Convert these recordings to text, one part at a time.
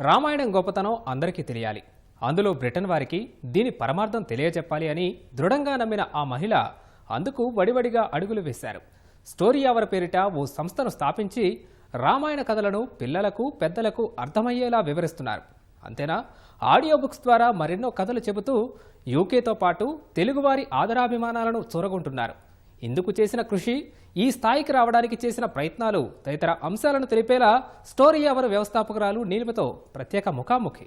రామాయణం గొప్పతనం అందరికీ తెలియాలి. అందులో బ్రిటన్ వారికి దీని పరమార్థం తెలియజెప్పాలి అని దృఢంగా నమ్మిన ఆ మహిళ అందుకు వడివడిగా అడుగులు వేశారు. స్టోరీ అవర్ పేరిట ఓ సంస్థను స్థాపించి రామాయణ కథలను పిల్లలకు పెద్దలకు అర్థమయ్యేలా వివరిస్తున్నారు. అంతేనా? ఆడియో బుక్స్ ద్వారా మరెన్నో కథలు చెబుతూ యూకేతో పాటు తెలుగువారి ఆదరాభిమానాలను చూరగొంటున్నారు. ఇందుకు చేసిన కృషి? ఈ స్థాయికి రావడానికి చేసిన ప్రయత్నాలు తదితర అంశాలను తెలిపేలా స్టోరీ అవర్ వ్యవస్థాపకురాలు నీలిమతో ప్రత్యేక ముఖాముఖి.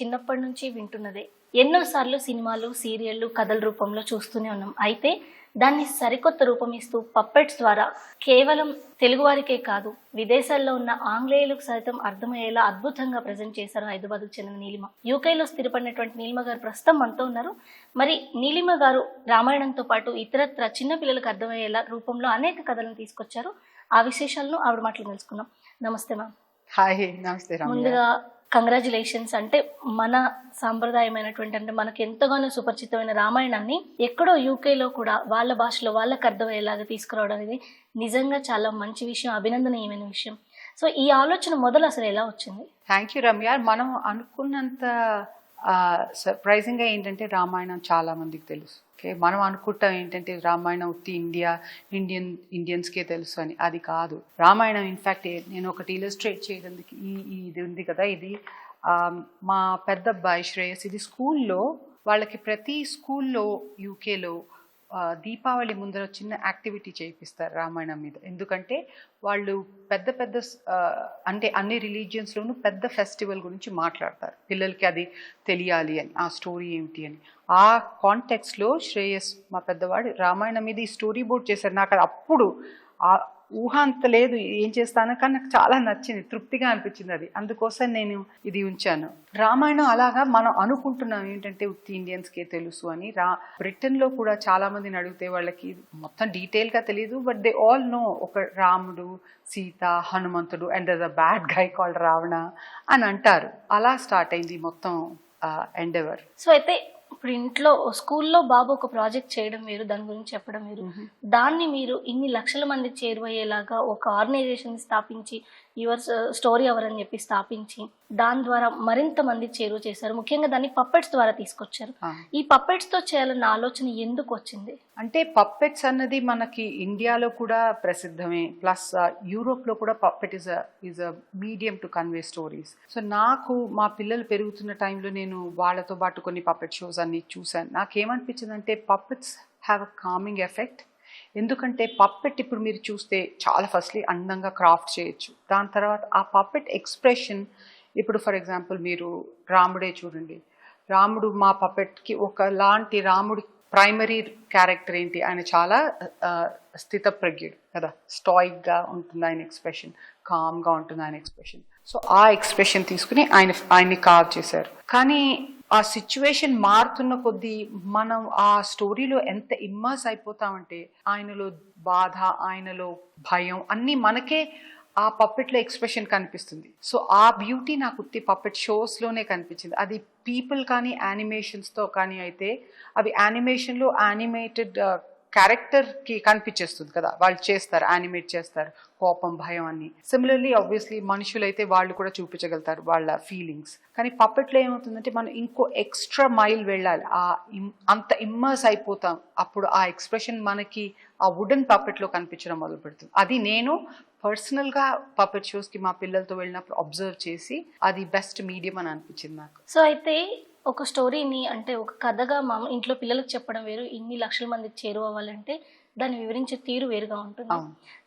చిన్నప్పటి నుంచి వింటున్నదే. ఎన్నోసార్లు సినిమాలు సీరియళ్ళు కథల రూపంలో చూస్తూనే ఉన్నాం. అయితే దాన్ని సరికొత్త రూపం ఇస్తూ పప్పెట్స్ ద్వారా కేవలం తెలుగువారికే కాదు విదేశాల్లో ఉన్న ఆంగ్లేయులకు సైతం అర్థమయ్యేలా అద్భుతంగా ప్రజెంట్ చేశారు హైదరాబాద్కు చెందిన నీలిమ. యూకేలో స్థిరపడినటువంటి నీలిమ గారు ప్రస్తుతం మనతో ఉన్నారు. మరి నీలిమ గారు రామాయణంతో పాటు ఇతరత్ర చిన్న పిల్లలకు అర్థమయ్యేలా రూపంలో అనేక కథలను తీసుకొచ్చారు. ఆ విశేషాలను ఆవిడ మాటలు తెలుసుకుందాం. నమస్తే మ్యామ్. హాయ్ నమస్తే ముందుగా కంగ్రాచులేషన్స్ అంటే మన సాంప్రదాయమైనటువంటి అంటే మనకు ఎంతగానో సుపరిచితమైన రామాయణాన్ని ఎక్కడో యూకేలో కూడా వాళ్ళ భాషలో వాళ్ళకి అర్థమయ్యేలాగా తీసుకురావడం అనేది నిజంగా చాలా మంచి విషయం అభినందనీయమైన విషయం. సో ఈ ఆలోచన మొదలు అసలు ఎలా వచ్చింది? థ్యాంక్ యూ రమ్య మనం అనుకున్నంత సర్ప్రైజింగ్గా ఏంటంటే రామాయణం చాలా మందికి తెలుసు. ఓకే మనం అనుకుంటాం ఏంటంటే రామాయణం ఉత్తి ఇండియా ఇండియన్ ఇండియన్స్కే తెలుసు అని. అది కాదు. రామాయణం ఇన్ఫ్యాక్ట్ నేను ఒకటి ఇలస్ట్రేట్ చేయడానికి ఈ ఈ ఇది ఉంది కదా ఇది. మా పెద్ద అబ్బాయి శ్రేయస్ ఇది స్కూల్లో వాళ్ళకి ప్రతి స్కూల్లో యూకేలో దీపావళి ముందర చిన్న యాక్టివిటీ చేయిస్తారు రామాయణం మీద. ఎందుకంటే వాళ్ళు పెద్ద పెద్ద అంటే అన్ని రిలీజియన్స్లోనూ పెద్ద ఫెస్టివల్ గురించి మాట్లాడతారు. పిల్లలకి అది తెలియాలి అని ఆ స్టోరీ ఏమిటి అని. ఆ కాంటెక్స్లో శ్రేయస్ మా పెద్దవాడు రామాయణం మీద ఈ స్టోరీ బోర్డ్ చేశారు. నాకు అది అప్పుడు ఊహ అంత లేదు ఏం చేస్తాను కానీ నాకు చాలా నచ్చింది తృప్తిగా అనిపించింది అది. అందుకోసం నేను ఇది ఉంచాను. రామాయణం అలాగా మనం అనుకుంటున్నాం ఏంటంటే ఉత్తి ఇండియన్స్కే తెలుసు అని. రా బ్రిటన్లో కూడా చాలామందిని అడిగితే వాళ్ళకి మొత్తం డీటెయిల్గా తెలియదు బట్ దే ఆల్ నో ఒక రాముడు సీత హనుమంతుడు and the bad guy called Ravana అని అంటారు. అలా స్టార్ట్ అయింది మొత్తం ఎండెవర్ సో అయితే ఇప్పుడు ఇంట్లో స్కూల్లో బాబు ఒక ప్రాజెక్ట్ చేయడం వేరు దాని గురించి చెప్పడం వేరు. దాన్ని మీరు ఇన్ని లక్షల మందికి చేరువయ్యేలాగా ఒక ఆర్గనైజేషన్ స్థాపించి యువర్ స్టోరీ అవర్ అని చెప్పి స్థాపించి దాని ద్వారా మరింత మందికి చేరువ చేశారు. ముఖ్యంగా దాన్ని పప్పెట్స్ ద్వారా తీసుకొచ్చారు. ఈ పప్పెట్స్తో చేయాలన్న ఆలోచన ఎందుకు వచ్చింది? అంటే పప్పెట్స్ అన్నది మనకి ఇండియాలో కూడా ప్రసిద్ధమే. ప్లస్ యూరోప్లో కూడా puppet is is a medium to convey stories so నాకు మా పిల్లలు పెరుగుతున్న టైంలో నేను వాళ్ళతో పాటు కొన్ని పప్పెట్ షోస్ అన్ని చూశాను. నాకేమనిపించిందంటే puppets have a calming effect ఎందుకంటే పప్పెట్ ఇప్పుడు మీరు చూస్తే చాలా ఫస్ట్లీ అందంగా క్రాఫ్ట్ చేయొచ్చు. దాని తర్వాత ఆ పప్పెట్ ఎక్స్ప్రెషన్ ఇప్పుడు ఫర్ ఎగ్జాంపుల్ మీరు రాముడే చూడండి. రాముడు మా పప్పెట్కి ఒకలాంటి రాముడి ప్రైమరీ క్యారెక్టర్ ఏంటి? ఆయన చాలా స్థితప్రజ్ఞుడు కదా. స్టాయిక్గా ఉంటుంది ఆయన ఎక్స్ప్రెషన్ కామ్గా ఉంటుంది ఆయన ఎక్స్ప్రెషన్ సో ఆ ఎక్స్ప్రెషన్ తీసుకుని ఆయన ఆయన్ని కావ్ చేశారు. కానీ ఆ సిచ్యువేషన్ మారుతున్న కొద్దీ మనం ఆ స్టోరీలో ఎంత ఇమ్మర్స్ అయిపోతామంటే ఆయనలో బాధ ఆయనలో భయం అన్నీ మనకే ఆ పప్పెట్లో ఎక్స్ప్రెషన్ కనిపిస్తుంది. సో ఆ బ్యూటీ నాకు ఉత్తి పప్పెట్ షోస్లోనే కనిపించింది. అది పీపుల్ కానీ యానిమేషన్స్తో కానీ అయితే అవి యానిమేషన్లో యానిమేటెడ్ క్యారెక్టర్కి కనిపించేస్తుంది కదా. వాళ్ళు చేస్తారు యానిమేట్ చేస్తారు కోపం భయం అని సిమిలర్లీ ఆబ్వియస్లీ మనుషులైతే వాళ్ళు కూడా చూపించగలుగుతారు వాళ్ళ ఫీలింగ్స్ కానీ పప్పెట్లో ఏమవుతుందంటే మనం ఇంకో ఎక్స్ట్రా మైల్ వెళ్ళాలి. ఆ అంత ఇమ్మర్స్ అయిపోతాం. అప్పుడు ఆ ఎక్స్ప్రెషన్ మనకి ఆ వుడెన్ పప్పెట్లో కనిపించడం మొదలు పెడుతుంది. అది నేను పర్సనల్గా పప్పెట్ షోస్కి మా పిల్లలతో వెళ్ళినప్పుడు అబ్జర్వ్ చేసి అది బెస్ట్ మీడియం అని అనిపించింది నాకు. సో అయితే ఒక స్టోరీని అంటే ఒక కథగా మా ఇంట్లో పిల్లలకు చెప్పడం వేరు. ఇన్ని లక్షల మందికి చేరువవ్వాలంటే దాన్ని వివరించే తీరు వేరుగా ఉంటుంది.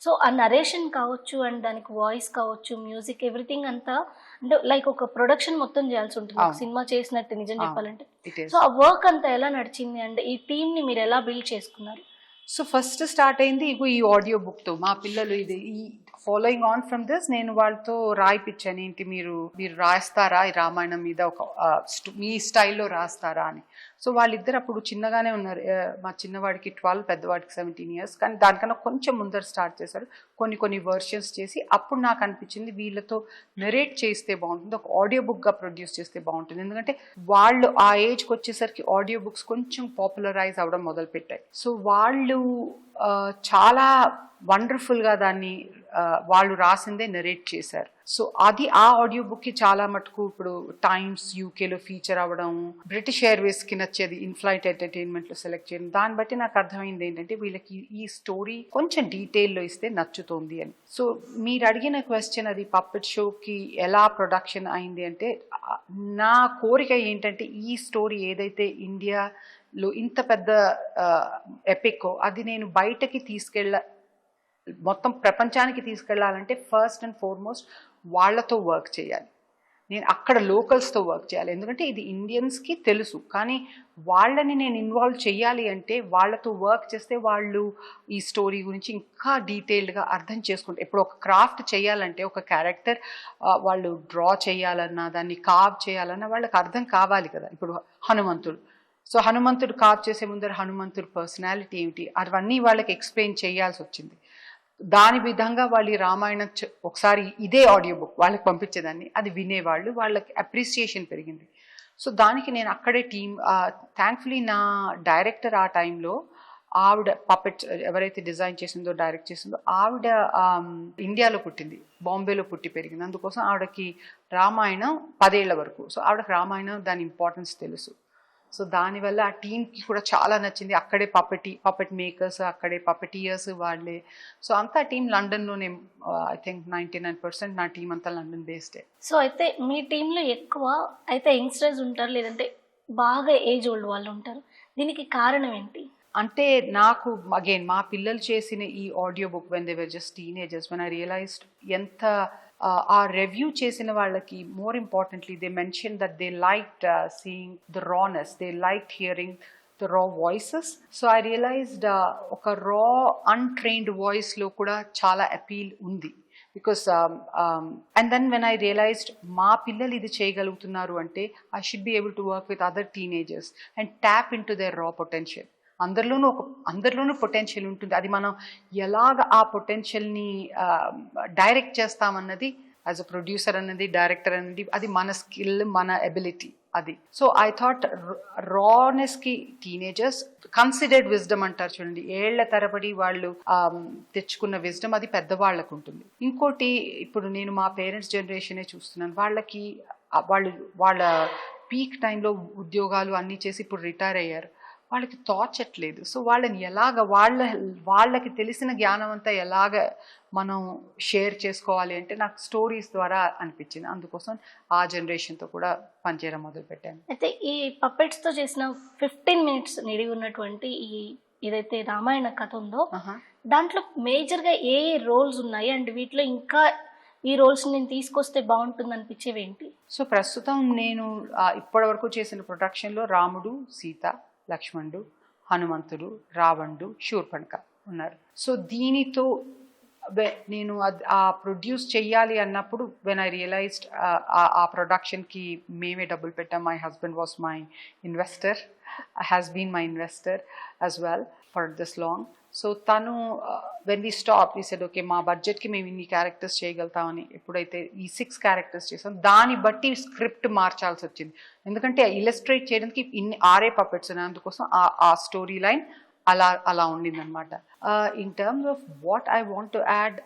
సో ఆ నరేషన్ కావచ్చు అండ్ దానికి వాయిస్ కావచ్చు మ్యూజిక్ ఎవ్రీథింగ్ అంతా అంటే లైక్ ఒక ప్రొడక్షన్ మొత్తం చేయాల్సి ఉంటుంది. సినిమా చేసినట్టు నిజం. చెప్పాలంటే. సో ఆ వర్క్ అంతా ఎలా నడిచింది అండ్ ఈ టీమ్ని మీరు ఎలా బిల్డ్ చేసుకున్నారు? సో ఫస్ట్ స్టార్ట్ అయింది ఇగో ఈ ఆడియో బుక్తో. మా పిల్లలు ఇది ఈ ఫాలోయింగ్ ఆన్ ఫ్రమ్ దిస్ నేను వాళ్ళతో రాయిపించాను ఏంటి మీరు మీరు రాస్తారా ఈ రామాయణం మీద ఒక మీ స్టైల్లో రాస్తారా అని. సో వాళ్ళిద్దరు అప్పుడు చిన్నగానే ఉన్నారు. మా చిన్నవాడికి ట్వెల్వ్ పెద్దవాడికి సెవెంటీన్ ఇయర్స్. కానీ దానికన్నా కొంచెం ముందర స్టార్ట్ చేశారు. కొన్ని కొన్ని వర్షన్స్ చేసి అప్పుడు నాకు అనిపించింది వీళ్ళతో నెరేట్ చేస్తే బాగుంటుంది. ఒక ఆడియో బుక్గా ప్రొడ్యూస్ చేస్తే బాగుంటుంది. ఎందుకంటే వాళ్ళు ఆ ఏజ్కి వచ్చేసరికి ఆడియో బుక్స్ కొంచెం పాపులరైజ్ అవ్వడం మొదలుపెట్టాయి. సో వాళ్ళు చాలా వండర్ఫుల్గా దాన్ని వాళ్ళు రాసిందే నెరేట్ చేశారు. సో అది ఆ ఆడియో బుక్కి చాలా మటుకు ఇప్పుడు టైమ్స్ యూకేలో ఫీచర్ అవ్వడం బ్రిటిష్ ఎయిర్వేస్కి నచ్చేది ఇన్ఫ్లైట్ ఎంటర్టైన్మెంట్లో సెలెక్ట్ చేయడం దాన్ని బట్టి నాకు అర్థమైంది ఏంటంటే వీళ్ళకి ఈ స్టోరీ కొంచెం డీటెయిల్లో ఇస్తే నచ్చుతోంది అని. సో మీరు అడిగిన క్వశ్చన్ అది పప్పెట్ షోకి ఎలా ప్రొడక్షన్ అయింది అంటే నా కోరిక ఏంటంటే ఈ స్టోరీ ఏదైతే ఇండియాలో ఇంత పెద్ద ఎపిక్ అది నేను బయటకి తీసుకెళ్ళ మొత్తం ప్రపంచానికి తీసుకెళ్ళాలంటే ఫస్ట్ అండ్ ఫార్మోస్ట్ వాళ్ళతో వర్క్ చేయాలి. నేను అక్కడ లోకల్స్తో వర్క్ చేయాలి. ఎందుకంటే ఇది ఇండియన్స్కి తెలుసు. కానీ వాళ్ళని నేను ఇన్వాల్వ్ చేయాలి అంటే వాళ్ళతో వర్క్ చేస్తే వాళ్ళు ఈ స్టోరీ గురించి ఇంకా డీటెయిల్డ్గా అర్థం చేసుకుంటారు ఇప్పుడు ఒక క్రాఫ్ట్ చేయాలంటే ఒక క్యారెక్టర్ వాళ్ళు డ్రా చేయాలన్నా దాన్ని కావ్ చేయాలన్నా వాళ్ళకి అర్థం కావాలి కదా. ఇప్పుడు హనుమంతుడు. సో హనుమంతుడు కావ్ చేసే ముందర హనుమంతుడు పర్సనాలిటీ ఏమిటి? అవన్నీ వాళ్ళకి ఎక్స్ప్లెయిన్ చేయాల్సి వచ్చింది. దాని విధంగా వాళ్ళు రామాయణం చ- ఒకసారి ఇదే ఆడియో బుక్ వాళ్ళకి పంపించేదాన్ని. అది వినేవాళ్ళు వాళ్ళకి అప్రిసియేషన్ పెరిగింది. సో దానికి నేను అక్కడే టీమ్ థ్యాంక్ఫుల్లీ నా డైరెక్టర్ ఆ టైంలో ఆవిడ పపెట్ ఎవరైతే డిజైన్ చేసిందో డైరెక్ట్ చేసిందో ఆవిడ ఇండియాలో పుట్టింది. బాంబేలో పుట్టి పెరిగింది. అందుకోసం ఆవిడకి రామాయణం పదేళ్ళ వరకు. సో ఆవిడకి రామాయణం దాని ఇంపార్టెన్స్ తెలుసు. సో దానివల్ల ఆ టీంకి కూడా చాలా నచ్చింది. అక్కడే పపెటి పపెట్ మేకర్స్ అక్కడే పపెటియర్స్ వాళ్ళే. సో అంతా team లండన్లోనే I think ninety nine percent నా టీం అంతా లండన్ బేస్డే సో అయితే మీ టీంలో ఎక్కువ అయితే యంగ్స్టర్స్ ఉంటారు లేదంటే బాగా ఏజ్ ఓల్డ్ వాళ్ళు ఉంటారు. దీనికి కారణం ఏంటి? అంటే నాకు అగైన్ మా పిల్లలు చేసిన ఈ audio book when they were just teenagers when I realized ఎంత ఆ, రివ్యూ చేసిన వాళ్ళకి more importantly they mention that they like seeing the rawness they like hearing the raw voices so I realized ఒక raw untrained వాయిస్లో కూడా చాలా appeal ఉంది. Because and then when I realized మా పిల్లలు ఇది చేయగలుగుతున్నారు అంటే I should be able to work with other teenagers and tap in to their raw potential అందరిలోనూ ఒక అందరిలోనూ పొటెన్షియల్ ఉంటుంది. అది మనం ఎలాగ ఆ పొటెన్షియల్ని డైరెక్ట్ చేస్తామన్నది యాజ్ అ ప్రొడ్యూసర్ అన్నది డైరెక్టర్ అన్నది అది మన స్కిల్ మన ఎబిలిటీ అది. సో ఐ థాట్ రానెస్కి టీనేజర్స్ కన్సిడర్డ్ విజ్డమ్ అంటారు చూడండి. ఏళ్ళ తరబడి వాళ్ళు తెచ్చుకున్న విజ్డమ్ అది పెద్దవాళ్ళకు ఉంటుంది. ఇంకోటి ఇప్పుడు నేను మా పేరెంట్స్ జనరేషనే చూస్తున్నాను. వాళ్ళకి వాళ్ళు వాళ్ళ పీక్ టైంలో ఉద్యోగాలు అన్నీ చేసి ఇప్పుడు రిటైర్ అయ్యారు. వాళ్ళకి తోచట్లేదు సో వాళ్ళని ఎలాగ వాళ్ళ వాళ్ళకి తెలిసిన జ్ఞానం అంతా ఎలాగ మనం షేర్ చేసుకోవాలి అంటే నాకు స్టోరీస్ ద్వారా అనిపించింది. అందుకోసం ఆ జనరేషన్తో కూడా పనిచేయడం మొదలుపెట్టాను. అయితే ఈ puppets తో చేసిన ఫిఫ్టీన్ మినిట్స్ నిడిగి ఉన్నటువంటి ఈ ఏదైతే రామాయణ కథ ఉందో. దాంట్లో మేజర్గా ఏ ఏ రోల్స్ ఉన్నాయి? అండ్ వీటిలో ఇంకా ఈ రోల్స్ నేను తీసుకొస్తే బాగుంటుంది అనిపించేవి ఏంటి? సో ప్రస్తుతం నేను ఆ, ఇప్పటివరకు చేసిన ప్రొడక్షన్లో రాముడు సీత లక్ష్మణుడు హనుమంతుడు రావణుడు శూర్పణక ఉన్నారు. సో దీనితో నేను ఆ ప్రొడ్యూస్ చెయ్యాలి అన్నప్పుడు వెన్ ఐ రియలైజ్డ్ ఆ ప్రొడక్షన్కి మేమే డబ్బులు పెట్టాం. My husband was my investor has been my investor as well for this long so తను వెన్ వీ స్టాప్ ఈ సెడ్ ఓకే మా బడ్జెట్కి మేము ఇన్ని క్యారెక్టర్స్ చేయగలుగుతామని ఎప్పుడైతే ఈ సిక్స్ క్యారెక్టర్స్ చేసాం దాన్ని బట్టి స్క్రిప్ట్ మార్చాల్సి వచ్చింది. ఎందుకంటే ఇలస్ట్రేట్ చేయడానికి ఇన్ని ఆరే పపెట్స్ ఉన్నాయి. అందుకోసం ఆ ఆ స్టోరీ లైన్ అలా అలా ఉండిందనమాట in terms of what I want to add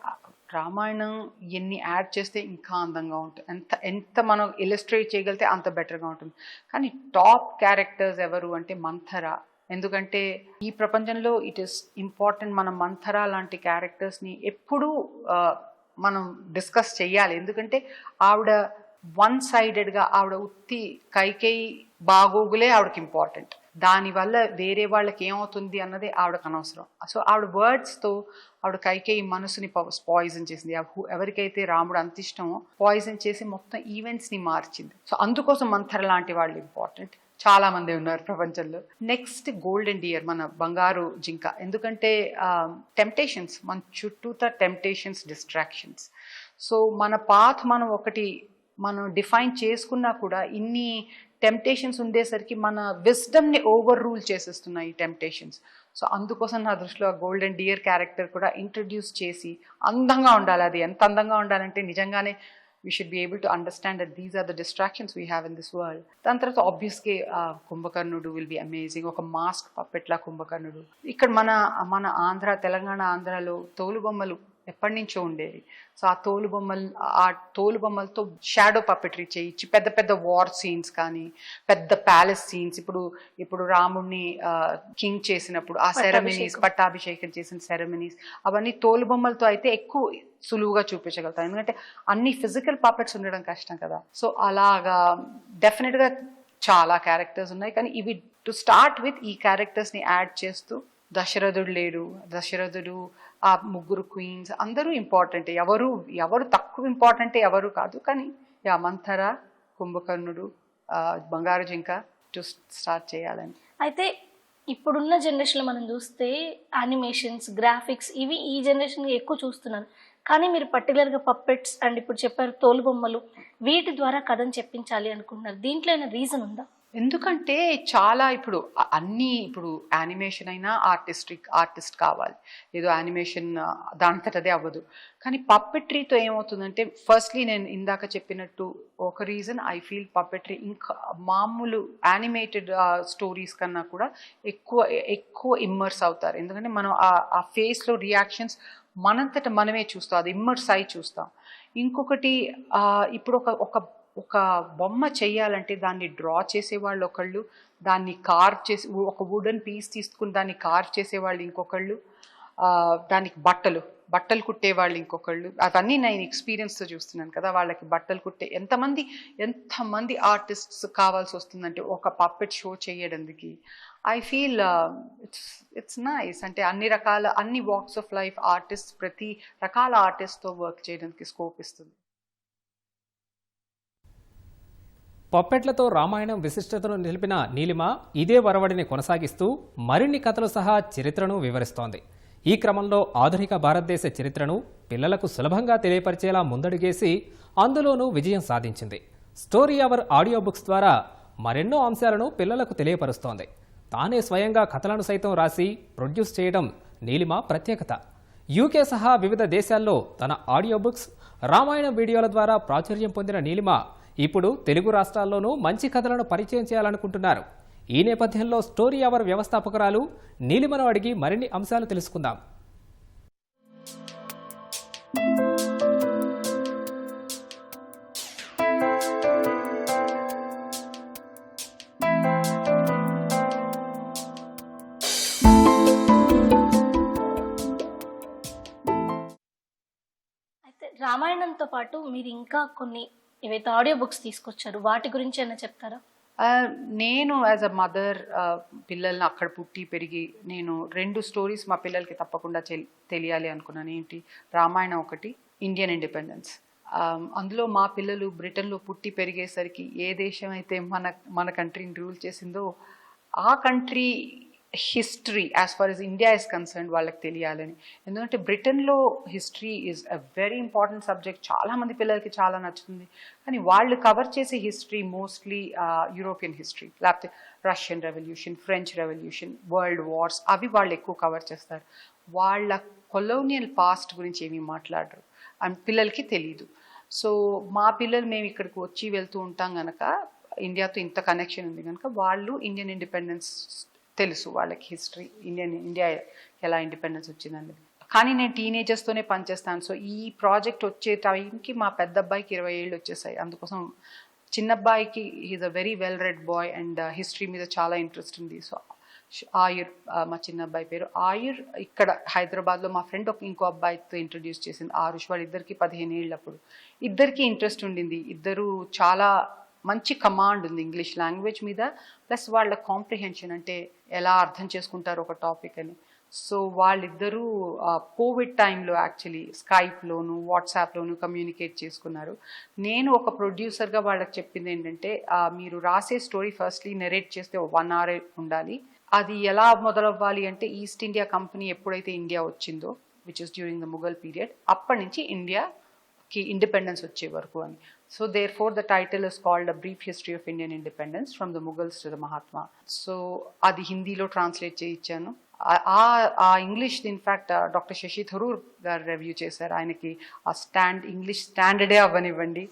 Ramayanam ఎన్ని యాడ్ చేస్తే ఇంకా అందంగా ఉంటుంది ఎంత ఎంత మనం ఇలస్ట్రేట్ చేయగలిగితే అంత బెటర్గా ఉంటుంది. కానీ టాప్ క్యారెక్టర్స్ ఎవరు అంటే మంథర. ఎందుకంటే ఈ ప్రపంచంలో ఇట్ ఇస్ ఇంపార్టెంట్ మనం మంథరా లాంటి క్యారెక్టర్స్ని ఎప్పుడూ మనం డిస్కస్ చెయ్యాలి ఎందుకంటే ఆవిడ వన్ సైడెడ్గా ఆవిడ ఉత్తి కైకేయి బాగోగులే ఆవిడకి ఇంపార్టెంట్ దానివల్ల వేరే వాళ్ళకి ఏమవుతుంది అన్నది ఆవిడకు అనవసరం. సో ఆవిడ వర్డ్స్తో ఆవిడ కైకేయి మనసుని పాయిజన్ చేసింది. ఆ హు- ఎవరికైతే రాముడు అంత ఇష్టమో పాయిజన్ చేసి మొత్తం ఈవెంట్స్ని మార్చింది. సో అందుకోసం మంథర లాంటి వాళ్ళు ఇంపార్టెంట్ చాలా మంది ఉన్నారు ప్రపంచంలో. నెక్స్ట్ గోల్డెన్ డియర్ మన బంగారు జింక. ఎందుకంటే టెంప్టేషన్స్ మన చుట్టూత టెంప్టేషన్స్ డిస్ట్రాక్షన్స్ సో మన పాత్ మనం ఒకటి మనం డిఫైన్ చేసుకున్నా కూడా ఇన్ని టెంప్టేషన్స్ ఉండేసరికి మన విజ్డమ్ని ఓవర్ రూల్ చేసేస్తున్నాయి టెంప్టేషన్స్ సో అందుకోసం నా దృష్టిలో గోల్డెన్ డియర్ క్యారెక్టర్ కూడా ఇంట్రడ్యూస్ చేసి అందంగా ఉండాలి. అది ఎంత అందంగా ఉండాలంటే నిజంగానే we should be able to understand that these are the distractions we have in this world దాని తర్వాత ఆబ్వియస్గా కుంభకర్ణుడు విల్ బి అమేజింగ్ ఒక మాస్క్ పప్పెట్లా కుంభకర్ణుడు ఇక్కడ మన మన ఆంధ్ర తెలంగాణ ఆంధ్రాలో తోలుబొమ్మలు ఎప్పటి నుంచో ఉండేవి సో ఆ తోలు బొమ్మలు ఆ తోలు బొమ్మలతో షాడో పప్పెటరీ చేయించి పెద్ద పెద్ద వార్ సీన్స్ కానీ పెద్ద ప్యాలెస్ సీన్స్ ఇప్పుడు ఇప్పుడు రాముడిని కింగ్ చేసినప్పుడు ఆ సెరమనీస్ పట్టాభిషేకం చేసిన సెరమనీస్ అవన్నీ తోలు బొమ్మలతో అయితే ఎక్కువ సులువుగా చూపించగలుగుతాం. ఎందుకంటే అన్ని ఫిజికల్ పప్పెట్స్ ఉండడం కష్టం కదా. సో అలాగా డెఫినెట్గా చాలా క్యారెక్టర్స్ ఉన్నాయి. కానీ ఇవి టు స్టార్ట్ విత్ ఈ క్యారెక్టర్స్ని యాడ్ చేస్తూ దశరథుడు లేడు. దశరథుడు ఆ ముగ్గురు క్వీన్స్ అందరూ ఇంపార్టెంట్. ఎవరు ఎవరు తక్కువ ఇంపార్టెంట్ ఎవరు కాదు. కానీ యా మంథర కుంభకర్ణుడు బంగారు జింక టు స్టార్ట్ చేయాలని. అయితే ఇప్పుడున్న జనరేషన్లో మనం చూస్తే యానిమేషన్స్ గ్రాఫిక్స్ ఇవి ఈ జనరేషన్ ఎక్కువ చూస్తున్నారు కానీ మీరు పర్టికులర్గా పప్పెట్స్ అండ్ ఇప్పుడు చెప్పారు తోలుబొమ్మలు వీటి ద్వారా కథను చెప్పించాలి అనుకుంటున్నారు. దీంట్లో ఏమైనా రీజన్ ఉందా? ఎందుకంటే చాలా ఇప్పుడు అన్నీ ఇప్పుడు యానిమేషన్ అయినా ఆర్టిస్టిక్ ఆర్టిస్ట్ కావాలి. ఏదో యానిమేషన్ దాంతటదే అవ్వదు. కానీ పప్పెట్రీతో ఏమవుతుందంటే ఫస్ట్లీ నేను ఇందాక చెప్పినట్టు ఒక రీజన్ ఐ ఫీల్ పప్పెట్రీ ఇంకా మామూలు యానిమేటెడ్ స్టోరీస్ కన్నా కూడా ఎక్కువ ఎక్కువ ఇమ్మర్స్ అవుతారు. ఎందుకంటే మనం ఆ- ఆ ఫేస్లో రియాక్షన్స్ మనంతట మనమే చూస్తాం. అది ఇమ్మర్స్ అయి చూస్తాం. ఇంకొకటి ఇప్పుడు ఒక ఒక ఒక బొమ్మ చేయాలంటే దాన్ని డ్రా చేసేవాళ్ళు ఒకళ్ళు దాన్ని కార్వ్ చేసి ఒక వుడెన్ పీస్ తీసుకుని దాన్ని కార్వ్ చేసేవాళ్ళు ఇంకొకళ్ళు దానికి బట్టలు బట్టలు కుట్టేవాళ్ళు ఇంకొకళ్ళు. అవన్నీ నేను ఎక్స్పీరియన్స్తో చూస్తున్నాను కదా వాళ్ళకి బట్టలు కుట్టే ఎంతమంది ఎంతమంది ఆర్టిస్ట్స్ కావాల్సి వస్తుందంటే ఒక పప్పెట్ షో చేయడానికి I feel it's it's nice అంటే అన్ని రకాల అన్ని వాక్స్ ఆఫ్ లైఫ్ ఆర్టిస్ట్ ప్రతి రకాల ఆర్టిస్ట్తో వర్క్ చేయడానికి స్కోప్ ఇస్తుంది. పప్పెట్లతో రామాయణం విశిష్టతను నిలిపిన నీలిమ ఇదే వరవడిని కొనసాగిస్తూ మరిన్ని కథలు సహా చరిత్రను వివరిస్తోంది. ఈ క్రమంలో ఆధునిక భారతదేశ చరిత్రను పిల్లలకు సులభంగా తెలియపరిచేలా ముందడుగేసి అందులోనూ విజయం సాధించింది. స్టోరీ అవర్ ఆడియో బుక్స్ ద్వారా మరెన్నో అంశాలను పిల్లలకు తెలియపరుస్తోంది. తానే స్వయంగా కథలను సైతం రాసి ప్రొడ్యూస్ చేయడం నీలిమ ప్రత్యేకత. యూకే సహా వివిధ దేశాల్లో తన ఆడియో బుక్స్ రామాయణం వీడియోల ద్వారా ప్రాచుర్యం పొందిన నీలిమ ఇప్పుడు తెలుగు రాష్ట్రాల్లోనూ మంచి కథలను పరిచయం చేయాలనుకుంటున్నారు. ఈ నేపథ్యంలో స్టోరీ అవర్ వ్యవస్థాపకురాలు నీలిమను అడిగి మరిన్ని అంశాలు తెలుసుకుందాం. అయితే రామాయణంతో పాటు మీరు ఇంకా కొన్ని ఏవైతే ఆడియో బుక్స్ తీసుకొచ్చారు వాటి గురించి ఏమైనా చెప్తారా? నేను యాజ్ అ మదర్ పిల్లల్ని అక్కడ పుట్టి పెరిగి నేను రెండు స్టోరీస్ మా పిల్లలకి తప్పకుండా తెలియాలి అనుకున్నాను. ఏంటి? రామాయణం ఒకటి ఇండియన్ ఇండిపెండెన్స్ అందులో మా పిల్లలు బ్రిటన్లో పుట్టి పెరిగేసరికి ఏ దేశం అయితే మన మన కంట్రీని రూల్ చేసిందో ఆ country history as far as India is concern వాళ్ళకి తెలియాలని. ఎందుకంటే బ్రిటన్లో history is a very important subject చాలామంది పిల్లలకి చాలా నచ్చుతుంది. కానీ వాళ్ళు కవర్ చేసే హిస్టరీ మోస్ట్లీ యూరోపియన్ హిస్టరీ లేకపోతే Russian revolution French revolution world wars అవి వాళ్ళు ఎక్కువ కవర్ చేస్తారు. వాళ్ళ కొలోనియల్ పాస్ట్ గురించి ఏమీ మాట్లాడరు. అండ్ పిల్లలకి తెలియదు సో మా పిల్లలు మేము ఇక్కడికి వచ్చి వెళ్తూ ఉంటాం కనుక ఇండియాతో ఇంత కనెక్షన్ ఉంది కనుక వాళ్ళు ఇండియన్ ఇండిపెండెన్స్ తెలుసు వాళ్ళకి హిస్టరీ ఇండియన్ ఇండియా ఎలా ఇండిపెండెన్స్ వచ్చిందని కానీ నేను టీనేజర్స్తోనే పనిచేస్తాను. సో ఈ ప్రాజెక్ట్ వచ్చే టైంకి మా పెద్ద అబ్బాయికి ఇరవై ఏళ్ళు వచ్చేసాయి. అందుకోసం చిన్న అబ్బాయికి a very well read boy and history మీద చాలా ఇంట్రెస్ట్ ఉంది. సో ఆయుర్ మా చిన్న అబ్బాయి పేరు ఆయుర్ ఇక్కడ హైదరాబాద్లో మా ఫ్రెండ్ ఒక ఇంకో అబ్బాయితో ఇంట్రడ్యూస్ చేసింది. ఆరుష్ వాళ్ళిద్దరికి పదిహేను ఏళ్ళప్పుడు ఇద్దరికి ఇంట్రెస్ట్ ఉండింది. ఇద్దరు చాలా మంచి కమాండ్ ఉంది ఇంగ్లీష్ లాంగ్వేజ్ మీద ప్లస్ వాళ్ళ కాంప్రిహెన్షన్ అంటే ఎలా అర్థం చేసుకుంటారు ఒక టాపిక్ అని. సో వాళ్ళిద్దరూ కోవిడ్ టైంలో యాక్చువల్లీ స్కైప్లోను వాట్సాప్లోను కమ్యూనికేట్ చేసుకున్నారు. నేను ఒక ప్రొడ్యూసర్గా వాళ్ళకి చెప్పింది ఏంటంటే మీరు రాసే స్టోరీ ఫస్ట్లీ నెరేట్ చేస్తే వన్ అవర్ ఉండాలి. అది ఎలా మొదలవ్వాలి అంటే ఈస్ట్ ఇండియా కంపెనీ ఎప్పుడైతే ఇండియా వచ్చిందో which is during the Mughal period అప్పటి నుంచి ఇండియాకి ఇండిపెండెన్స్ వచ్చే వరకు అని. So therefore, the the is called called Brief brief of of Indian independence from the to to the Mahatma so అది హిందీలో ట్రాన్స్లేట్ చేయించాను. ఆ- ఆ English in fact doctor Shashi Tharoor garu review చేశారు. ఆయనకి ఆ స్టాండ్ ఇంగ్లీష్ స్టాండర్డే అవ్వనివ్వండి.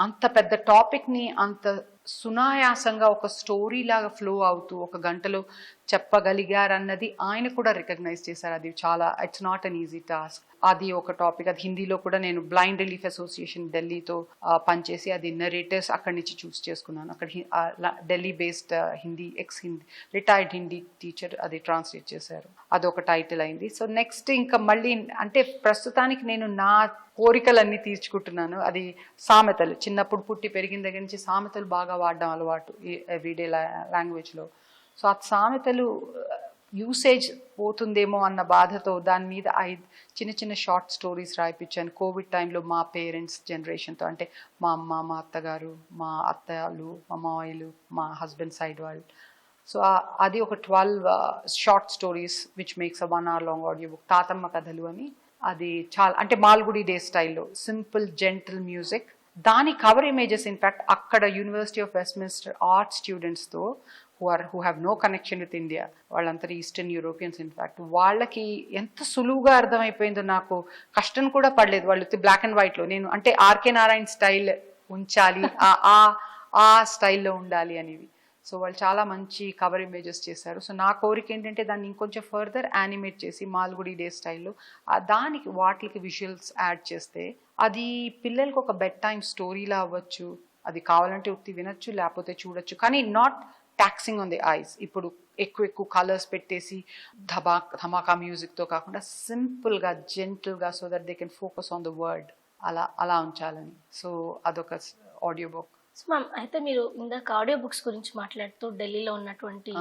అంత పెద్ద టాపిక్ని అంత సునాయాసంగా ఒక స్టోరీ లాగా ఫ్లో అవుతూ ఒక గంటలో చెప్పగలిగారన్నది ఆయన కూడా రికగ్నైజ్ చేశారు. అది చాలా it's not an easy task అది ఒక టాపిక్ అది హిందీలో కూడా నేను బ్లైండ్ రిలీఫ్ అసోసియేషన్ ఢిల్లీతో పనిచేసి అది నరేటర్స్ అక్కడి నుంచి చూస్ చేసుకున్నాను. అక్కడ Delhi based Hindi ex Hindi retired Hindi teacher అది ట్రాన్స్లేట్ చేశారు. అదొక టైటిల్ అయింది. సో నెక్స్ట్ ఇంకా మళ్ళీ అంటే ప్రస్తుతానికి నేను నా కోరికలన్నీ తీర్చుకుంటున్నాను. అది సామెతలు. చిన్నప్పుడు పుట్టి పెరిగిన దగ్గర నుంచి సామెతలు బాగా వాడడం అలవాటు ఎవ్రీడే లాంగ్వేజ్లో సో ఆ సామెతలు uh, యూసేజ్ పోతుందేమో అన్న బాధతో దాని మీద ఐ చిన్న చిన్న షార్ట్ స్టోరీస్ రాయిపించాను. కోవిడ్ టైంలో మా పేరెంట్స్ జనరేషన్తో అంటే మా అమ్మ మా అత్తగారు మా అత్తలు మా మావయ్యలు మా హస్బెండ్ సైడ్ వాళ్ళు. సో అది ఒక twelve short stories which makes a one hour long audio book తాతమ్మ కథలు అని. అది చాలా అంటే మాల్గుడి డే స్టైల్లో సింపుల్ జెంటల్ మ్యూజిక్ దాని కవర్ ఇమేజెస్ ఇన్ఫాక్ట్ అక్కడ university of Westminster art స్టూడెంట్స్తో who are who have no connection with India వాళ్ళంతా ఈస్టర్న్ యూరోపియన్స్ ఇన్ఫాక్ట్ వాళ్ళకి ఎంత సులువుగా అర్థమైపోయిందో నాకు. కష్టం కూడా పడలేదు వాళ్ళు బ్లాక్ అండ్ వైట్లో నేను అంటే ఆర్కే నారాయణ స్టైల్ ఉంచాలి ఆ- ఆ ఆ స్టైల్లో ఉండాలి అనేవి. సో వాళ్ళు చాలా మంచి కవర్ ఇమేజెస్ చేశారు. సో నా కోరిక ఏంటంటే దాన్ని ఇంకొంచెం ఫర్దర్ యానిమేట్ చేసి మాల్గుడి డే స్టైల్లో దానికి వాటికి విజువల్స్ యాడ్ చేస్తే అది పిల్లలకు ఒక బెడ్ టైం స్టోరీలా అవ్వచ్చు. అది కావాలంటే ఉత్తి వినొచ్చు లేకపోతే చూడొచ్చు. కానీ not taxing on the eyes ఇప్పుడు ఎక్కువ ఎక్కువ కలర్స్ పెట్టేసి ధబా ధమాకా మ్యూజిక్తో కాకుండా సింపుల్గా జెంటల్గా so that they can focus on the word అలా అలా ఉంచాలని. సో అదొక ఆడియో బుక్ సో మ్యామ్ అయితే మీరు ఇందాక ఆడియో బుక్స్ గురించి మాట్లాడుతూ ఢిల్లీలో ఉన్నటువంటి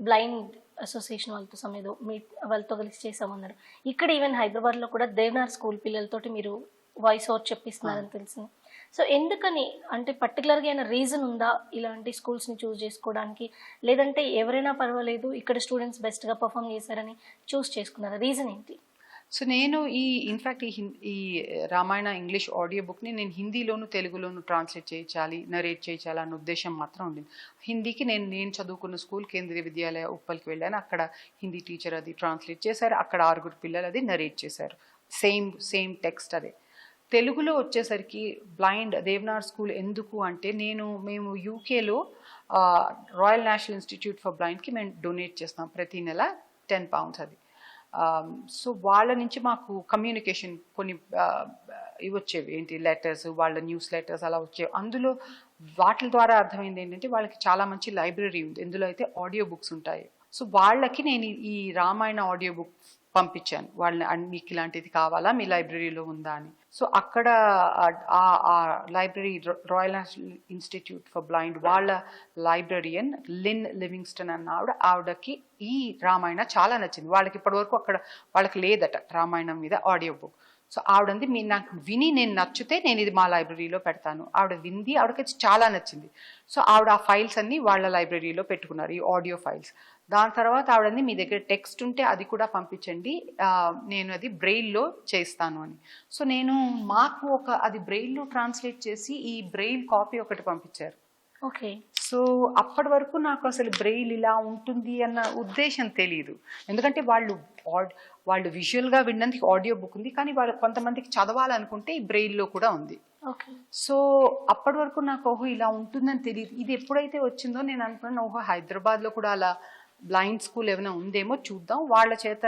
బ్లైండ్ అసోసియేషన్ వాళ్ళతో సమేదో మీ వాళ్ళతో కలిసి చేసామన్నారు ఇక్కడ ఈవెన్ హైదరాబాద్లో కూడా దేవనార్ స్కూల్ పిల్లలతోటి మీరు వాయిస్ ఓవర్ చెప్పిస్తున్నారని తెలిసింది. సో ఎందుకని? అంటే పర్టికులర్గా అయినా రీజన్ ఉందా ఇలాంటి స్కూల్స్ని చూస్ చేసుకోవడానికి? లేదంటే ఎవరైనా పర్వాలేదు ఇక్కడ స్టూడెంట్స్ బెస్ట్గా పర్ఫామ్ చేశారని చూస్ చేసుకున్నారా? రీజన్ ఏంటి? సో నేను ఈ ఇన్ఫ్యాక్ట్ ఈ హిం- ఈ రామాయణ ఇంగ్లీష్ ఆడియో బుక్ని నేను హిందీలోను తెలుగులోను ట్రాన్స్లేట్ చేయించాలి నరేట్ చేయించాలి అన్న ఉద్దేశం మాత్రం ఉండింది హిందీకి నేను నేను చదువుకున్న స్కూల్ కేంద్రీయ విద్యాలయ ఉప్పల్కి వెళ్ళాను. అక్కడ హిందీ టీచర్ అది ట్రాన్స్లేట్ చేశారు. అక్కడ ఆరుగురు పిల్లలు అది నరేట్ చేశారు. సేమ్ సేమ్ టెక్స్ట్ అదే. తెలుగులో వచ్చేసరికి బ్లైండ్ దేవనార్ స్కూల్ ఎందుకు అంటే నేను మేము యూకేలో రాయల్ నేషనల్ ఇన్స్టిట్యూట్ ఫర్ బ్లైండ్కి మేము డొనేట్ చేస్తాం ప్రతి నెల టెన్ పౌండ్స్ అది. సో వాళ్ళ నుంచి మాకు కమ్యూనికేషన్ కొన్ని ఇవి వచ్చేవి ఏంటి లెటర్స్ వాళ్ళ న్యూస్ లెటర్స్ అలా వచ్చేవి. అందులో వాటి ద్వారా అర్థమైంది ఏంటంటే వాళ్ళకి చాలా మంచి లైబ్రరీ ఉంది. ఇందులో అయితే ఆడియో బుక్స్ ఉంటాయి. సో వాళ్ళకి నేను ఈ- రామాయణ ఆడియో బుక్ పంపించాను. వాళ్ళని మీకు ఇలాంటిది కావాలా? మీ లైబ్రరీలో ఉందా? అని. సో అక్కడ ఆ- library Royal National Institute for Blind వాళ్ళ లైబ్రరియన్ లిన్ లివింగ్స్టన్ అన్న ఆవిడ ఆవిడకి ఈ రామాయణ చాలా నచ్చింది. వాళ్ళకి ఇప్పటివరకు అక్కడ వాళ్ళకి లేదట రామాయణం మీద ఆడియో బుక్. సో ఆవిడంది మీ నాకు విని నేను నచ్చితే నేను ఇది మా లైబ్రరీలో పెడతాను. ఆవిడ వింది ఆవిడకి చాలా నచ్చింది. సో ఆవిడ ఆ ఫైల్స్ అన్ని వాళ్ళ లైబ్రరీలో పెట్టుకున్నారు ఈ ఆడియో ఫైల్స్. దాని తర్వాత ఆవిడంది మీ దగ్గర టెక్స్ట్ ఉంటే అది కూడా పంపించండి. నేను అది బ్రెయిల్లో చేస్తాను అని. సో నేను మాకు ఒక అది బ్రెయిల్లో ట్రాన్స్లేట్ చేసి ఈ బ్రెయిల్ కాపీ ఒకటి పంపించారు. ఓకే. సో అప్పటి వరకు నాకు అసలు బ్రెయిల్ ఇలా ఉంటుంది అన్న ఉద్దేశం తెలియదు ఎందుకంటే వాళ్ళు వాళ్ళు విజువల్గా విన్నందుకు ఆడియో బుక్ ఉంది. కానీ వాళ్ళు కొంతమందికి చదవాలనుకుంటే ఈ బ్రెయిల్లో కూడా ఉంది. ఓకే. సో అప్పటి వరకు నాకు ఓహో ఇలా ఉంటుందని తెలియదు ఇది ఎప్పుడైతే వచ్చిందో నేను అనుకున్నాను ఓహో హైదరాబాద్లో కూడా అలా బ్లైండ్ స్కూల్ ఏమైనా ఉందేమో చూద్దాం. వాళ్ళ చేత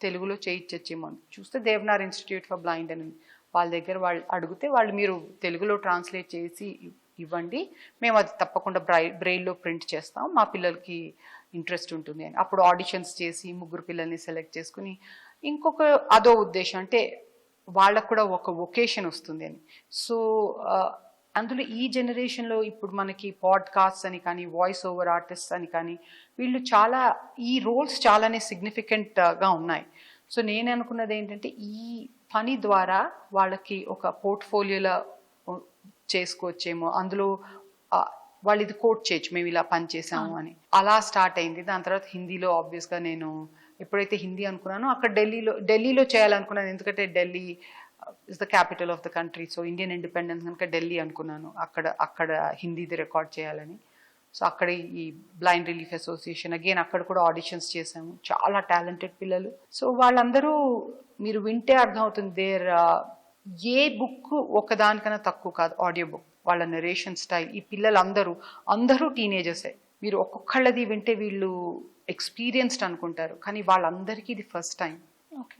తెలుగులో చేయించచ్చేమో చూస్తే దేవనార్ ఇన్స్టిట్యూట్ ఫర్ బ్లైండ్ అని వాళ్ళ దగ్గర వాళ్ళు అడిగితే వాళ్ళు మీరు తెలుగులో ట్రాన్స్లేట్ చేసి ఇవ్వండి. మేము అది తప్పకుండా బ్రై బ్రెయిల్లో ప్రింట్ చేస్తాం. మా పిల్లలకి ఇంట్రెస్ట్ ఉంటుంది అని. అప్పుడు ఆడిషన్స్ చేసి ముగ్గురు పిల్లల్ని సెలెక్ట్ చేసుకుని ఇంకొక అదో ఉద్దేశం అంటే వాళ్ళకు కూడా ఒక ఒకేషన్ వస్తుంది అని. సో అందులో ఈ జనరేషన్లో ఇప్పుడు మనకి పాడ్కాస్ట్ అని కానీ వాయిస్ ఓవర్ ఆర్టిస్ట్ అని కానీ వీళ్ళు చాలా ఈ రోల్స్ చాలానే సిగ్నిఫికెంట్గా ఉన్నాయి. సో నేను అనుకున్నది ఏంటంటే ఈ పని ద్వారా వాళ్ళకి ఒక పోర్ట్ఫోలియోలో చేసుకోవచ్చేమో. అందులో వాళ్ళు ఇది కోట్ చేయొచ్చు మేము ఇలా పని చేసాము అని. అలా స్టార్ట్ అయింది. దాని తర్వాత హిందీలో ఆబ్వియస్గా నేను ఎప్పుడైతే హిందీ అనుకున్నానో అక్కడ ఢిల్లీలో ఢిల్లీలో చేయాలనుకున్నాను ఎందుకంటే Delhi is the capital of the country so Indian independence కనుక ఢిల్లీ అనుకున్నాను. అక్కడ అక్కడ హిందీది రికార్డ్ చేయాలని. సో అక్కడ ఈ బ్లైండ్ రిలీఫ్ అసోసియేషన్ అగైన్ అక్కడ కూడా ఆడిషన్స్ చేశాము. చాలా టాలెంటెడ్ పిల్లలు. సో వాళ్ళందరూ మీరు వింటే అర్థమవుతుంది దేర్ uh, ఏ బుక్ ఒకదానికన్నా తక్కువ కాదు ఆడియో బుక్ వాళ్ళ నరేషన్ స్టైల్ ఈ పిల్లలందరూ అందరూ టీనేజర్సే మీరు ఒక్కొక్కళ్ళది వింటే వీళ్ళు ఎక్స్పీరియన్స్డ్ అనుకుంటారు. కానీ వాళ్ళందరికీ ఇది ఫస్ట్ టైం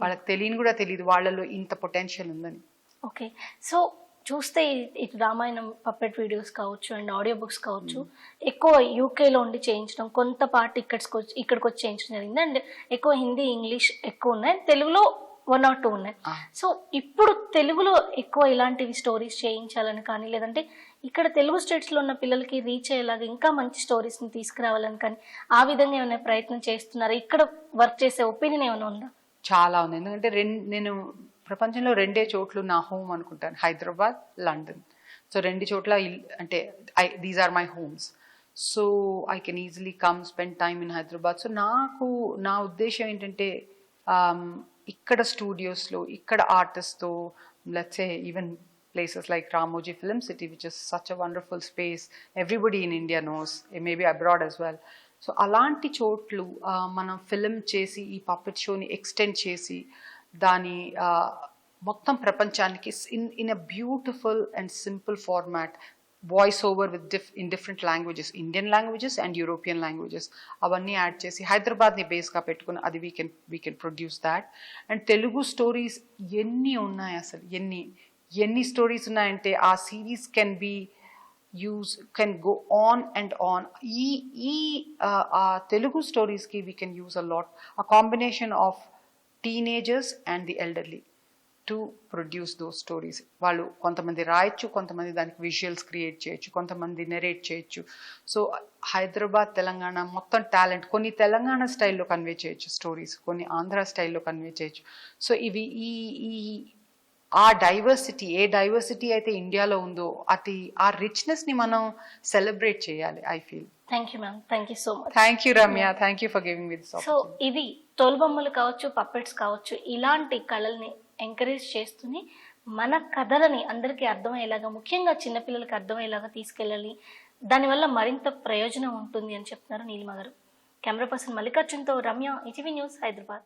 వాళ్ళకి తెలియని కూడా తెలియదు వాళ్ళలో ఇంత పొటెన్షియల్ ఉందని. ఓకే. సో చూస్తే ఇటు రామాయణం పప్పెట్ వీడియోస్ కావచ్చు అండ్ ఆడియో బుక్స్ కావచ్చు ఎక్కువ యూకేలో ఉండి చేయించడం కొంత పార్ట్ ఇక్కడికి వచ్చి ఇక్కడికి వచ్చి చేయించడం జరిగింది. అండ్ ఎక్కువ హిందీ ఇంగ్లీష్ ఎక్కువ ఉన్నాయి. తెలుగులో వన్ ఆర్ టూ ఉన్నాయి. సో ఇప్పుడు తెలుగులో ఎక్కువ ఇలాంటివి స్టోరీస్ చేయించాలని కానీ లేదంటే ఇక్కడ తెలుగు స్టేట్స్లో ఉన్న పిల్లలకి రీచ్ అయ్యేలాగా ఇంకా మంచి స్టోరీస్ని తీసుకురావాలని కానీ ఆ విధంగా ఏమైనా ప్రయత్నం చేస్తున్నారా? ఇక్కడ వర్క్ చేసే ఒపీనియన్ ఏమైనా ఉందా? చాలా ఉంది ఎందుకంటే రెండు నేను ప్రపంచంలో రెండే చోట్లు నా హోమ్ అనుకుంటాను. హైదరాబాద్ లండన్. సో రెండు చోట్ల అంటే I these are my homes so I can easily come spend time in Hyderabad. So నాకు నా ఉద్దేశం ఏంటంటే ఇక్కడ స్టూడియోస్లో ఇక్కడ ఆర్టిస్ట్తో let's say even places like Ramoji Film City, which is such a wonderful space. Everybody in India knows, maybe abroad as well. So అలాంటి చోట్లు మనం ఫిలిం చేసి ఈ పప్పెట్ షోని ఎక్స్టెండ్ చేసి దాని మొత్తం ప్రపంచానికి in in a beautiful and simple format voice over with diff in different languages Indian languages and European languages అవన్నీ యాడ్ చేసి హైదరాబాద్ని బేస్గా పెట్టుకుని అది we can we can produce that and Telugu stories ఎన్ని ఉన్నాయి అసలు? ఎన్ని? ఎన్ని స్టోరీస్ ఉన్నాయంటే ఆ series can be use can go on and on ఈ ఈ ఆ Telugu స్టోరీస్కి we can use a lot a combination of teenagers and the elderly to produce those stories వాళ్ళు కొంతమంది రాయొచ్చు కొంతమంది దానికి విజువల్స్ క్రియేట్ చేయొచ్చు కొంతమంది నెరేట్ చేయొచ్చు. సో హైదరాబాద్ తెలంగాణ మొత్తం టాలెంట్ కొన్ని తెలంగాణ స్టైల్లో కన్వే చేయొచ్చు స్టోరీస్ కొన్ని ఆంధ్ర స్టైల్లో కన్వే చేయొచ్చు. సో ఇవి ఈ ఈ ఆ డైవర్సిటీ ఏ డైవర్సిటీ అయితే ఇండియాలో ఉందో అది ఆ రిచ్నెస్ని మనం సెలబ్రేట్ చేయాలి I feel thank you ma'am thank you so much thank you Ramya thank you for giving me this so ఇవి తోలుబొమ్మలు కావచ్చు పప్పెట్స్ కావచ్చు ఇలాంటి కళల్ని ఎంకరేజ్ చేస్తూనే మన కథలని అందరికీ అర్థమయ్యేలాగా ముఖ్యంగా చిన్నపిల్లలకి అర్థమయ్యేలాగా తీసుకెళ్ళాలి. దానివల్ల మరింత ప్రయోజనం ఉంటుంది అని చెప్తున్నారు నీలిమ గారు. కెమెరా పర్సన్ మల్లికార్జున్తో రమ్య ఈటీవీ న్యూస్ హైదరాబాద్.